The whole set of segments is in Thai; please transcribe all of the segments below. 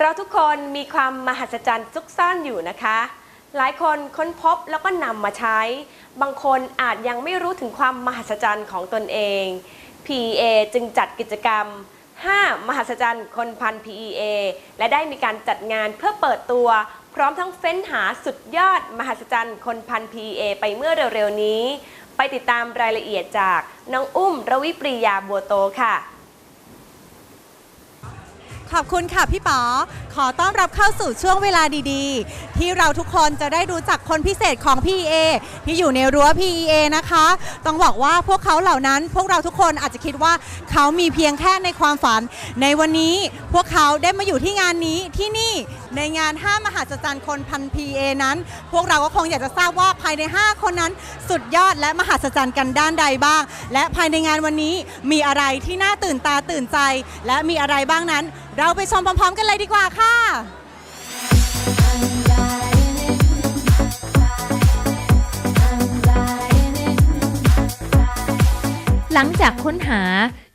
เราทุกคนมีความมหัศจรรย์ซุกซ่อนอยู่นะคะ หลายคนค้นพบแล้วก็นำมาใช้ บางคนอาจยังไม่รู้ถึงความมหัศจรรย์ของตนเอง PEA จึงจัดกิจกรรม 5 มหัศจรรย์คนพัน PEA และได้มีการจัดงานเพื่อเปิดตัว พร้อมทั้งเฟ้นหาสุดยอด มหัศจรรย์คนพัน PEA ไปเมื่อเร็วๆนี้ ไปติดตามรายละเอียดจากน้องอุ้มระวิปรียาบัวโตค่ะ ขอบคุณค่ะพี่ป๋อ ขอต้อนรับเข้าสู่ช่วงเวลาดีๆ ที่เราทุกคนจะได้รู้จักคนพิเศษของ PEA ที่อยู่ในรั้ว PEA นะคะ ต้องบอกว่าพวกเขาเหล่านั้น พวกเราทุกคนอาจจะคิดว่าเขามีเพียงแค่ในความฝัน ในวันนี้พวกเขาได้มาอยู่ที่งานนี้ที่นี่ในงาน 5 มหาจรรย์คนพัน PEA นั้น พวกเราก็คงอยากจะทราบว่าภายใน 5 คนนั้นสุดยอดและมหาจรรย์กันด้านใดบ้าง และภายในงานวันนี้มีอะไรที่น่าตื่นตาตื่นใจ และมีอะไรบ้างนั้น เราไปชมพร้อมๆกันเลยดีกว่าค่ะหลังจากค้นหา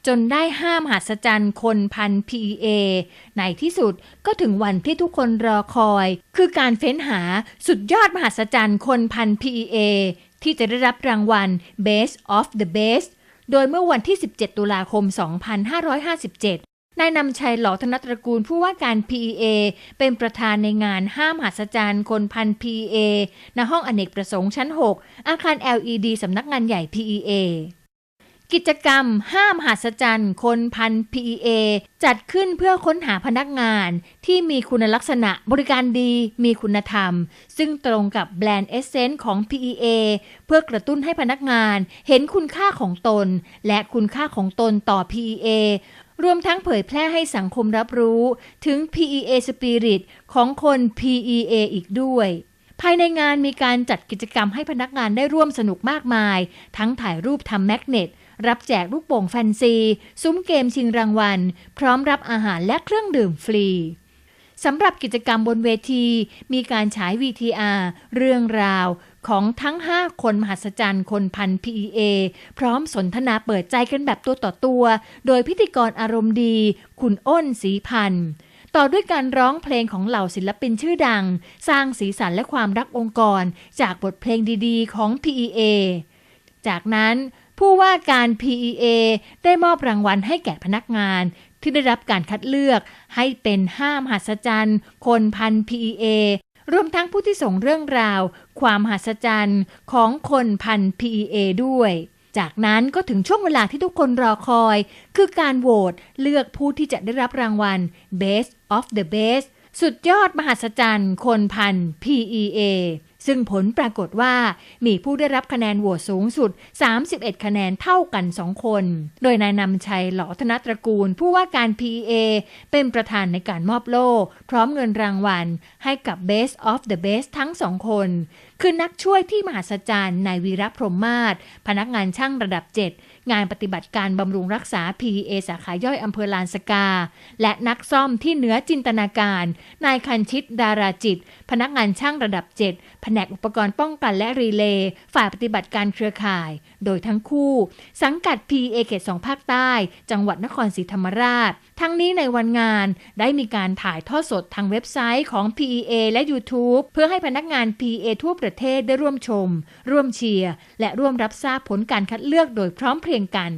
จนได้ห้ามหัศจรรย์คนพัน PEA ในที่สุดก็ถึงวันที่ทุกคนรอคอย คือการเฟ้นหาสุดยอดมหัศจรรย์คนพัน PEA ที่จะได้รับรางวัล Best of the Best โดยเมื่อวันที่ 17 ตุลาคม 2557 นายนำชัยหล่อธนตระกูลผู้ว่าการ PEA เป็นประธานในงานห้ามหัศจรรย์คนพัน PEA ณห้องอเนกประสงค์ชั้น 6 อาคาร LED สำนักงานใหญ่ PEA กิจกรรมห้ามหัศจรรย์คนพัน PEA จัดขึ้นเพื่อค้นหาพนักงานที่มีคุณลักษณะบริการดีมีคุณธรรม ซึ่งตรงกับแบรนด์เอเซนต์ของ PEA เพื่อกระตุ้นให้พนักงานเห็นคุณค่าของตน และคุณค่าของตนต่อ PEA รวมทั้งเผยแพร่ให้สังคมรับรู้ถึง PEA Spirit ของคน PEA อีกด้วย ภายในงานมีการจัดกิจกรรมให้พนักงานได้ร่วมสนุกมากมาย ทั้งถ่ายรูปทำแมกเนตรับแจกลูกโป่งแฟนซี ซุ้มเกมชิงรางวัล พร้อมรับอาหารและเครื่องดื่มฟรีสำหรับกิจกรรมบนเวที มีการฉาย VTR เรื่องราว ของทั้ง 5 คนมหัศจรรย์คนพัน PEA พร้อมสนทนาเปิดใจกันแบบตัวต่อตัว โดยพิธีกรอารมณ์ดี คุณอ้นสีพันธ์ต่อด้วยการร้องเพลงของเหล่าศิลปินชื่อดัง สร้างสีสันและความรักองค์กร จากบทเพลงดีๆ ของ PEA จากนั้นผู้ว่าการ PEA ได้มอบรางวัลให้แก่พนักงานที่ได้รับการคัดเลือกให้เป็นห้ามหัศจรรย์ คนพัน PEA รวมทั้งผู้ที่ส่งเรื่องราว ความหัศจรรย์ของคนพัน PEA ด้วย จากนั้นก็ถึงช่วงเวลาที่ทุกคนรอคอย คือการโหวตเลือกผู้ที่จะได้รับรางวัล Best of the Best สุดยอดมหัศจรรย์คนพัน PEA ซึ่งผลปรากฏว่ามีผู้ได้รับคะแนนโหวตสูงสุด 31 คะแนนเท่ากัน 2 คน โดยนายนำชัยหลอธนตระกูล ผู้ว่าการ PEA เป็นประธานในการมอบโล่พร้อมเงินรางวัล ให้กับ Best of the Best ทั้งสองคน คือนักช่วยที่มหัศจรรย์นายวีระพรหมมาศพนักงานช่างระดับ 7 งานปฏิบัติการบำรุงรักษา PEA สาขาย่อยอำเภอลานสกา และนักซ่อมที่เหนือจินตนาการ นายคันชิตดาราจิต พนักงานช่างระดับ 7 แผนกอุปกรณ์ป้องกันและรีเลย์ฝ่ายปฏิบัติการเครือข่าย โดยทั้งคู่ สังกัด PEA เขต2ภาคใต้ จังหวัดนครศรีธรรมราช ทั้งนี้ในวันงานได้มีการถ่ายทอดสดทางเว็บไซต์ของ PEA และ YouTube เพื่อให้พนักงาน PEA ทั่วประเทศได้ร่วมชม ร่วมเชียร์และร่วมรับทราบผลการคัดเลือกโดยพร้อมเพรียงกัน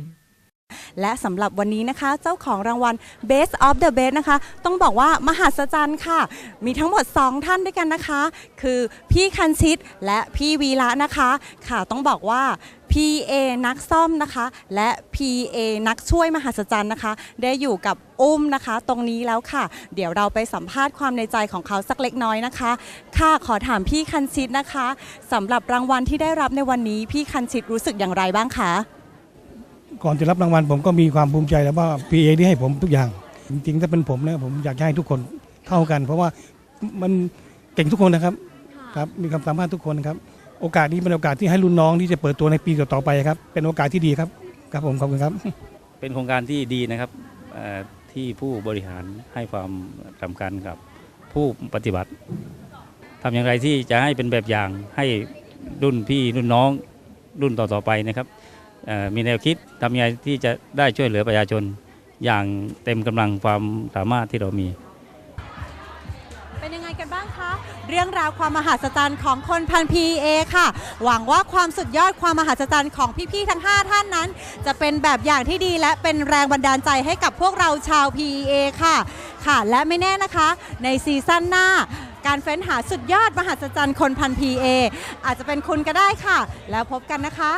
และสำหรับวันนี้นะคะ เจ้าของรางวัล Best of the Best นะคะ ต้องบอกว่ามหัศจรรย์ค่ะ มีทั้งหมด 2 ท่านด้วยกันนะคะ คือพี่คันชิตและพี่วีระนะคะ ค่ะต้องบอกว่า PA นักซ่อมนะคะ และ PA นักช่วยมหัศจรรย์นะคะ ได้อยู่กับอุ้มนะคะ ตรงนี้แล้วค่ะ เดี๋ยวเราไปสัมภาษณ์ความในใจของเขาสักเล็กน้อยนะคะ ค่ะขอถามพี่คันชิตนะคะสำหรับรางวัลที่ได้รับในวันนี้ พี่คันชิตรู้สึกอย่างไรบ้างคะ ก่อนจะรับรางวัลผมก็มีความภูมิใจแล้วว่า PA ที่ให้ผมทุกอย่าง จริงๆถ้าเป็นผมนะผมอยากให้ทุกคนเท่ากัน เพราะว่ามันเก่งทุกคนนะครับครับมีความสามารถทุกคนครับ โอกาสนี้เป็นโอกาสที่ให้รุ่นน้องที่จะเปิดตัวในปีต่อๆไปครับ เป็นโอกาสที่ดีครับครับผมขอบคุณครับ เป็นโครงการที่ดีนะครับที่ผู้บริหารให้ความสำคัญกับผู้ปฏิบัติทำอย่างไรที่จะให้เป็นแบบอย่างให้รุ่นพี่รุ่นน้องรุ่นต่อๆไปนะครับ มีแนวคิดทำยังไงที่จะได้ช่วยเหลือประชาชน อย่างเต็มกำลังความสามารถที่เรามี เป็นยังไงกันบ้างคะ เรื่องราวความมหัศจรรย์ของคนพัน PA ค่ะ หวังว่าความสุดยอดความมหัศจรรย์ของพี่ๆทั้ง 5 ท่านนั้น จะเป็นแบบอย่างที่ดีและเป็นแรงบันดาลใจให้กับพวกเราชาว PA ค่ะ ค่ะ และไม่แน่นะคะ ในซีซั่นหน้าการเฟ้นหาสุดยอดมหัศจรรย์คนพัน PA อาจจะเป็นคุณก็ได้ค่ะ แล้วพบกันนะคะ